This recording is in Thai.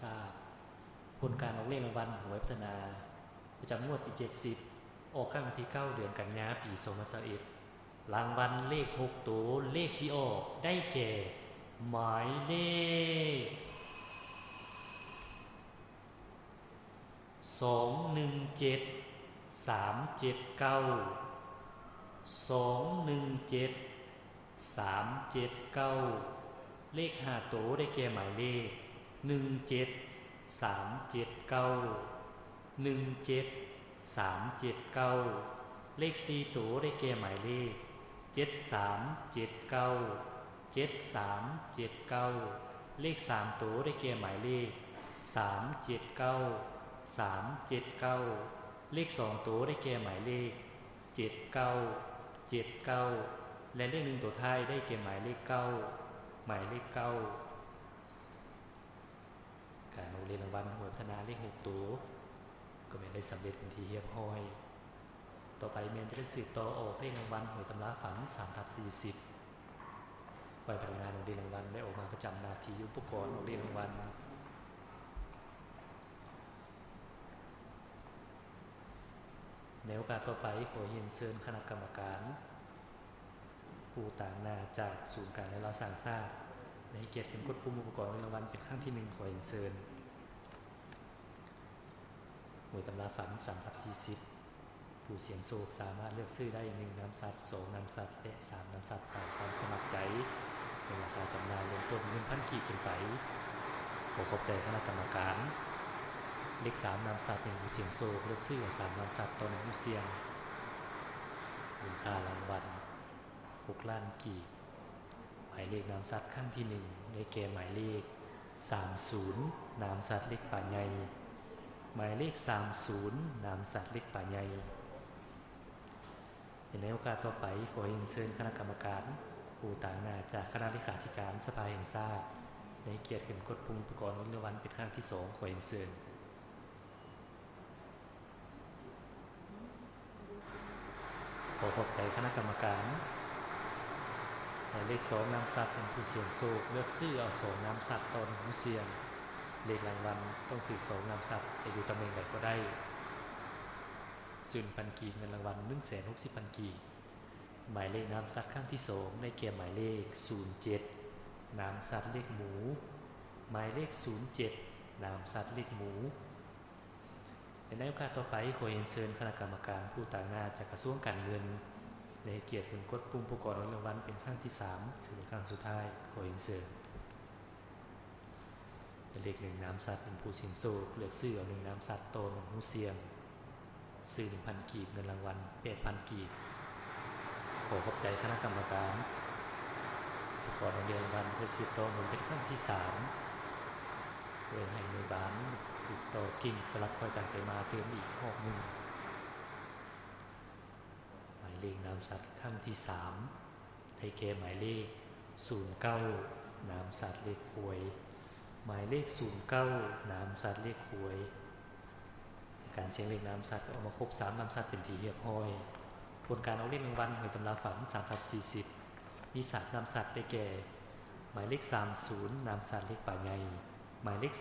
ทราบ ผลการออกเลขรางวัลหวยพัฒนา ประจำงวดที่ 70 ออกข้างวันที่ 9 เดือนกันยาปี2021รางวัลเลข 6 ตัวเลขที่ออกได้แก่ หมายเลขสองหนึ่งเจ็ดสามเลขห้าโตวได้แก่หมายเลข หนึ่งเจ็ดสามเจ็ดเก้าหนึ่งเจ็ดสามเจ็ดเก้าเลขสี่โตวได้แก่หมายเลขเจ็ดสามเจ็ดเก้าเจ็ดสามเจ็ดเก้าเลขสามโตวได้แก่หมายเลขสามเจ็ดเก้าสามเจ็ดเก้าเลขสองตัวได้แก่หมายเลขเจ็ดเก้าเจ็ดเก้าและเลขหนึ่งตัวท้ายได้แก่หมายเลขเก้าหมายเลขเก้า เอาเรียนรางวัลหัวยพัฒนาเลขหกตัวก็ไม่ได้สำเร็จเป็นทีเรียบร้อย ต่อไปเมนจะได้สืบต่อออกเลขรางวัลหวยตำราฝันสามทับสี่สิบฝ่ายพนักงานของเรียนรางวัลได้ออกมาประจำนาทีอุปกรณ์ของเรียนรางวัลในโอกาสต่อไปขอเรียนเชิญคณะกรรมการ ผู้ต่างหน้าจากศูนย์การและราสร้างชาติในเกียรติขึ้นกดปุ่มอุปกรณ์รางวัลเป็นครั้งที่หนึ่งขอเรียนเชิญ หน่วยตำราฝันสามทับสี่สิบผู้เสียงโศกสามารถเลือกซื้อได้หนึ่งน้ำสัตว์สองน้ำสัตว์และสามน้ำสัตว์ตามความสมัครใจซึ่งราคาจำหน่ายเริ่มต้นเงินพันกีบขึ้นไปขอขอบใจคณะกรรมการเลขสามนำสัตว์หนึ่งผู้เสียงโซเลือกซื้อสามนำสัตว์ตนผู้เสียงมูลค่ารางวัลหกล้านกีบหมายเลขนำสัตว์ขั้นที่หนึ่งได้แก่หมายเลขสามศูนย์นามสัตว์เลขป่าใหญ่ หมายเลขสามศูนย์นามสัตว์เลขป่าใหญ่ในโอกาสต่อไปขอเรียนเชิญคณะกรรมการผู้ต่างหน้าจากคณะเลขาธิการสภาแห่งชาติในเกียรติขึ้นกดปุ่มอุปกรณ์รางวัลเป็นครั้งที่สองขอเรียนเชิญขอขอบใจคณะกรรมการหมายเลขสองน้ำสัตว์เป็นผู้เสี่ยงโชคเลือกซื้อเอาสองน้ำสัตว์ตนผู้เสี่ยง เลขรางวัลต้องถือสองน้ำสัตว์จะอยู่ตำแหน่งใดก็ได้ส่วนพันกีเงินรางวัลหนึ่งแสนหกสิบพันกีหมายเลขน้ำสัตว์ข้างที่สองได้แก่หมายเลขศูนย์เจ็ดน้ำสัตว์เลขหมู หมายเลขศูนย์เจ็ดน้ำสัตว์เลขหมูในโอกาสต่อไปขอเรียนเชิญคณะกรรมการผู้ต่างหน้าจากกระทรวงการเงินในเกียรติคุณกดปุ่มประกอบรางวัลเป็นครั้งที่3ซึ่งเป็นครั้งสุดท้ายขอเรียนเชิญ เลขหนึ่งน้ำสัตว์เป็นผู้เสียงโซกเลือกซื้อเอาหนึ่งน้ำสัตว์โตหนึ่งหูเสียง ซื้อหนึ่งพันกีบเงินรางวัลแปดพันกีบขอขอบใจคณะกรรมการประกอบรางวัลเพื่อสิบโตหมุนเป็นครั้งที่สามเพื่อให้หน่วยบ้านสืบต่อกิ่งสลับคอยกันไปมาเติมอีกหกหนึ่งหมายเลขนามสัตว์ขั้นที่สามไทยเกหมายเลขศูนย์เก้านามสัตว์เลขควย หมายเลขศูนย์เก้านามสัตว์เลขควย การเสียงเลขนามสัตว์เอามาครบสามนามสัตว์เป็นทีเหียบห้อยผลการเอาเลขรางวัลหวยตำราฝัน3ทับ40 มีสัตว์นามสัตว์ได้แก่ หมายเลข 30นามสัตว์เลขป่าไงหมายเลข